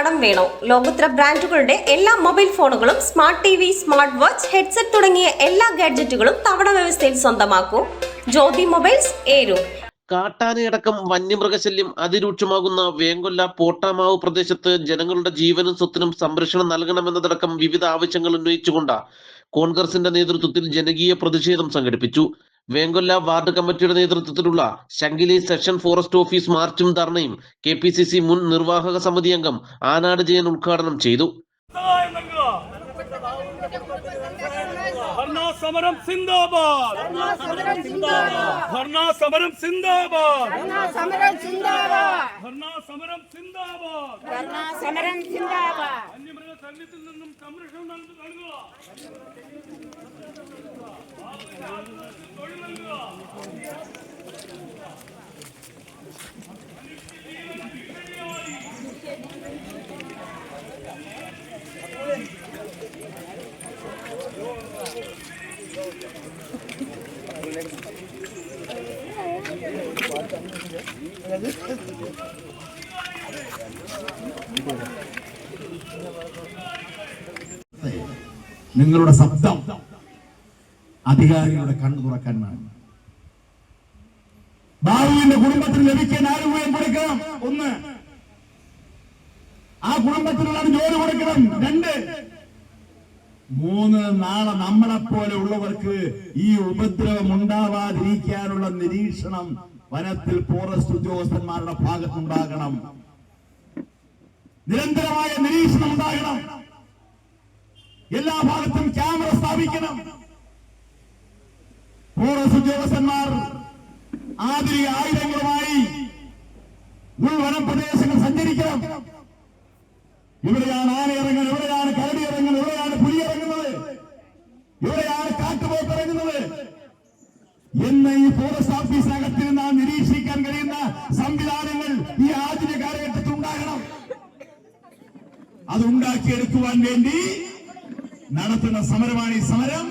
കടം വേണോ? ലോകോത്തര ബ്രാൻഡുകളുടെ എല്ലാ മൊബൈൽ ഫോണുകളും smart T V smart watch headset തുടങ്ങിയ എല്ലാ ഗാഡ്ജറ്റുകളും തവണ വ്യവസ്ഥയിൽ സ്വന്തമാക്കൂ. ജ്യോതി മൊബൈൽസ് ഏരു. കാട്ടാനയടക്കം വന്യമൃഗശല്യം അതിരൂക്ഷമാകുന്ന വേങ്കൊല്ല പോട്ടാമാവ് പ്രദേശത്ത് ജനങ്ങളുടെ ജീവനും സ്വത്തിനും സംരക്ഷണം നൽകണമെന്നതടക്കം വിവിധ ആവശ്യങ്ങൾ ഉന്നയിച്ചുകൊണ്ട് കോൺഗ്രസിന്റെ നേതൃത്വത്തിൽ ജനകീയ പ്രതിഷേധം സംഘടിപ്പിച്ചു. വേങ്കൊല്ല വാർഡ് കമ്മിറ്റിയുടെ നേതൃത്വത്തിലുള്ള ശങ്കിലി സെഷൻ ഫോറസ്റ്റ് ഓഫീസ് മാർച്ചും ധർണയും കെ പി സി സി മുൻ നിർവാഹക സമിതി അംഗം ആനാട് ജയൻ ഉദ്ഘാടനം ചെയ്തു. സമരം സിന്ദാബാദ്. സമരം സിന്ദാബാദ്. സമരം സിന്ദാബാദ്. നിന്നും സംരക്ഷണം നൽകുക. നിങ്ങളുടെ ശബ്ദം അധികാരികളുടെ കണ്ണു തുറക്കാൻ വേണം ബാബുവിന്റെ കുടുംബത്തിന് ലഭിക്കാൻ ആനുകൂല്യം കൊടുക്കണം? ഒന്ന്. ആ കുടുംബത്തിനുള്ള ജോലി കൊടുക്കണം. രണ്ട്. മൂന്ന് നാളെ നമ്മളെപ്പോലെ ഉള്ളവർക്ക് ഈ ഉപദ്രവം ഉണ്ടാവാതിരിക്കാനുള്ള നിരീക്ഷണം വനത്തിൽ ഫോറസ്റ്റ് ഉദ്യോഗസ്ഥന്മാരുടെ ഭാഗത്തുണ്ടാകണം. നിരന്തരമായ നിരീക്ഷണം ഉണ്ടാകണം. എല്ലാ ഭാഗത്തും ക്യാമറ സ്ഥാപിക്കണം. ഫോറസ്റ്റ് ഉദ്യോഗസ്ഥന്മാർ ആധുനിക ആയുധങ്ങളുമായി ഉൾവനം പ്രദേശങ്ങൾ സഞ്ചരിക്കണം. ഇവിടെയാണ് എന്ന് ഈ ഫോറസ്റ്റ് ഓഫീസ് നിന്ന് നിരീക്ഷിക്കാൻ കഴിയുന്ന സംവിധാനങ്ങൾ ഈ ആധുനിക കാലഘട്ടത്തിൽ ഉണ്ടാകണം. അത് ഉണ്ടാക്കിയെടുക്കുവാൻ വേണ്ടി നടത്തുന്ന സമരമാണ് ഈ സമരം.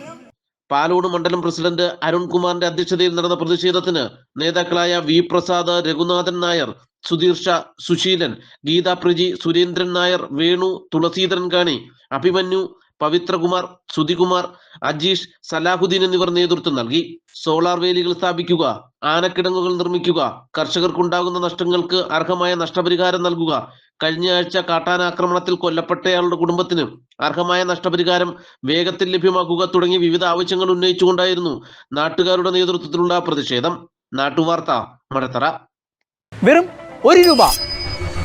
പാലോട് മണ്ഡലം പ്രസിഡന്റ് അരുൺകുമാറിന്റെ അധ്യക്ഷതയിൽ നടന്ന പ്രതിഷേധത്തിന് നേതാക്കളായ വി പ്രസാദ് രഘുനാഥൻ നായർ സുധീർ ഷാ സുശീലൻ ഗീതാ പ്രജി സുരേന്ദ്രൻ നായർ വേണു തുളസീധരൻ കാണി അഭിമന്യു പവിത്രകുമാർ സുധികുമാർ അജീഷ് സലാഹുദ്ദീൻ എന്നിവർ നേതൃത്വം നൽകി. സോളാർ വേലികൾ സ്ഥാപിക്കുക ആനക്കിടങ്ങുകൾ നിർമ്മിക്കുക കർഷകർക്കുണ്ടാകുന്ന നഷ്ടങ്ങൾക്ക് അർഹമായ നഷ്ടപരിഹാരം നൽകുക. കഴിഞ്ഞ ആഴ്ച കാട്ടാനാക്രമണത്തിൽ കൊല്ലപ്പെട്ടയാളുടെ കുടുംബത്തിന് അർഹമായ നഷ്ടപരിഹാരം വേഗത്തിൽ ലഭ്യമാക്കുക തുടങ്ങി വിവിധ ആവശ്യങ്ങൾ ഉന്നയിച്ചുകൊണ്ടായിരുന്നു നാട്ടുകാരുടെ നേതൃത്വത്തിലുള്ള പ്രതിഷേധം. നാട്ടുവാർത്ത മടത്തറ. വെറും ഒരു രൂപ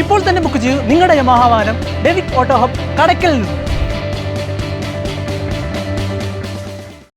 ഇപ്പോൾ തന്നെ ബുക്ക് ചെയ്യൂ നിങ്ങളുടെ യമാഹ വാഹനം ഓട്ടോഹബ് ഓട്ടോ ഹബ് കടയ്ക്കൽ നിന്ന്.